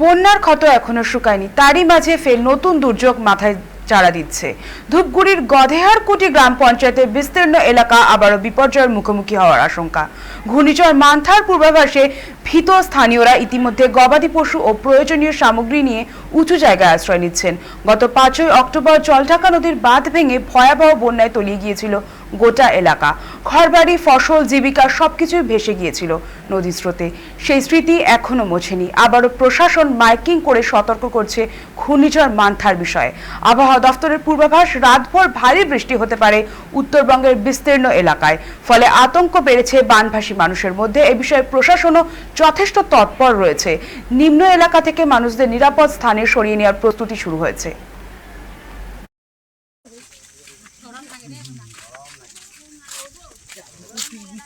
বন্যার ক্ষত এখনও শুকায়নি। তারই মাঝে ফের নতুন দুর্যোগ মাথায় চাড়া দিচ্ছে। ধূপগুড়ির গধেহারকুটি গ্রাম পঞ্চায়েতের বিস্তীর্ণ এলাকা আবারও বিপর্যয়ের মুখোমুখি হওয়ার আশঙ্কা। ঘূর্ণিঝড় মান্থার পূর্বাভাসে ভীত স্থানীয়রা ইতিমধ্যে গবাদি পশু ও প্রয়োজনীয় সামগ্রী নিয়ে উঁচু জায়গায় আশ্রয় নিচ্ছেন। গত পাঁচই অক্টোবর জলঢাকা নদীর বাঁধ ভেঙে ভয়াবহ বন্যায় তলিয়ে গিয়েছিল গোটা এলাকা। ঘরবাড়ি, ফসল, জীবিকা সবকিছুই ভেসে গিয়েছিল নদীর স্রোতে। সেই স্মৃতি এখনও মোছেনি। আবারও প্রশাসন মাইকিং করে সতর্ক করছে ঘূর্ণিঝড় মান্থার বিষয়ে। আবহাওয়া দফতরের পূর্বাভাস, রাতভর ভারী বৃষ্টি হতে পারে উত্তরবঙ্গের বিস্তীর্ণ এলাকায়। ফলে আতঙ্ক বেড়েছে বানভাসী মানুষের মধ্যে। এ বিষয়ে প্রশাসনও যথেষ্ট তৎপর রয়েছে। নিম্ন এলাকা থেকে মানুষদের নিরাপদ স্থানে সরিয়ে নেওয়ার প্রস্তুতি শুরু হয়েছে।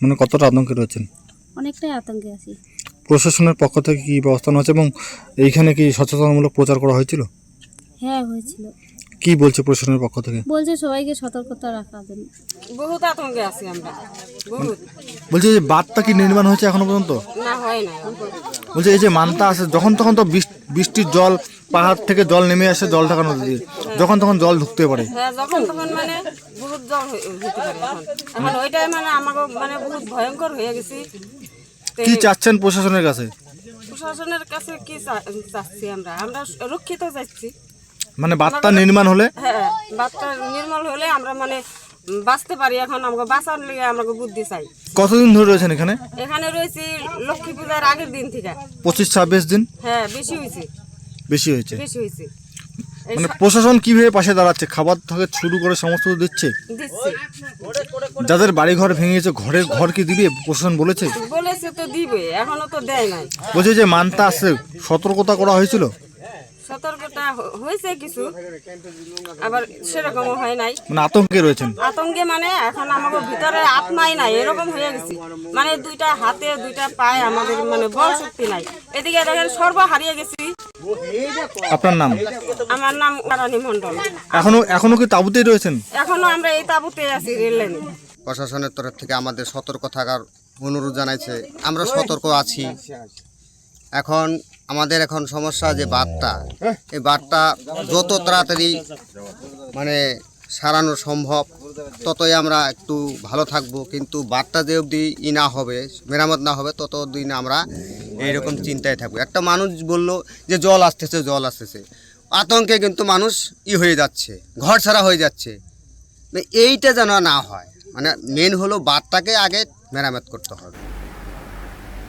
মানে কতটা আতঙ্কে রয়েছেন? অনেকটাই আতঙ্কে আছি। প্রশাসনের পক্ষ থেকে কি ব্যবস্থা নেওয়া হয়েছে এবং এইখানে কি সচেতনমূলক প্রচার করা হয়েছিল? হ্যাঁ হয়েছিল। কি বলছে প্রশাসনের পক্ষ থেকে? বলছে সবাইকে সতর্কতা রাখা জন্য বহুত আতঙ্কে আছি আমরা। বহুত। বলছে যে বাঁধটা কি নির্মাণ হয়েছে এখনও পর্যন্ত? না হয় না বলছে এই যে মানটা আছে যখন তখন তো বৃষ- বৃষ্টির জল পাহাড় থেকে জল নেমে আসে জল ঢাকা নদী দিয়ে যখন তখন জল ঢুকতে পারে। হ্যাঁ যখন তখন মানে বহুত জল হতে পারে এখন। এখন ওইটাই মানে আমাকে মানে বহুত ভয়ঙ্কর হয়ে গেছি। কি চাচ্ছেন প্রশাসনের কাছে? প্রশাসনের কাছে কি চাচ্ছি আমরা? আমরা রক্ষিত চাচ্ছি। মানে বাঁধটা নির্মাণ হলে? হ্যাঁ বাচ্চা নির্মল হলে আমরা মানে বাঁচতে পারি এখন আমাকে বাঁচার লেগে আমাকে বুদ্ধি চাই। কতদিন ধরে রয়েছেন এখানে? এখানে রয়েছি লক্ষ্মী পূজার আগের দিন থেকে। পঁচিশ ছাব্বিশ দিন? হ্যাঁ বেশি হয়েছে। বেশি হয়েছে? বেশি হয়েছে। মানে প্রশাসন কীভাবে পাশে দাঁড়াচ্ছে? খাবার থেকে শুরু করে সমস্ত দিচ্ছে? যাদের বাড়ি ঘর ভেঙেছে ঘরের ঘর কি দিবে? প্রশাসন বলেছে? বলেছে তো দিবে এখনও তো দেয় নাই। বলছে যে মানটা আছে সতর্কতা করা হয়েছিল? সতর্কতা হয়েছে কিছু আবার সেরকমও হয় নাই। মানে আতঙ্কে রয়েছেন? আতঙ্কে মানে এখন আমাকে ভিতরে আত্মাই নাই এরকম হয়ে গেছি। মানে দুইটা হাতে দুইটা পায়ে আমাদের মানে বল শক্তি নাই। এদিকে দেখেন সর্ব হারিয়ে গেছি। আপনার নাম? আমার নাম রানী মন্ডল এখনও এখনও কি তাঁবুতেই রয়েছেন? এখনও আমরা এই তাবুতে আছি রেল লাইনে। প্রশাসনের তরফ থেকে আমাদের সতর্ক থাকার অনুরোধ জানাইছে। আমরা সতর্ক আছি। এখন আমাদের এখন সমস্যা যে বাঁধটা এই বাঁধটা যত তাড়াতাড়ি মানে সারানো সম্ভব, ততই আমরা একটু ভালো থাকব। কিন্তু বাঁধটা যে অবধি ই না হবে, মেরামত না হবে, তত দিন আমরা এইরকম চিন্তায় থাকব। একটা মানুষ বলল যে জল আসতেছে জল আসতেছে। আতঙ্কে কিন্তু মানুষ ই হয়ে যাচ্ছে, ঘর ছাড়া হয়ে যাচ্ছে। মানে এইটা যেন না হয় মানে মেন হলো বাঁধটাকে আগে মেরামত করতে হবে।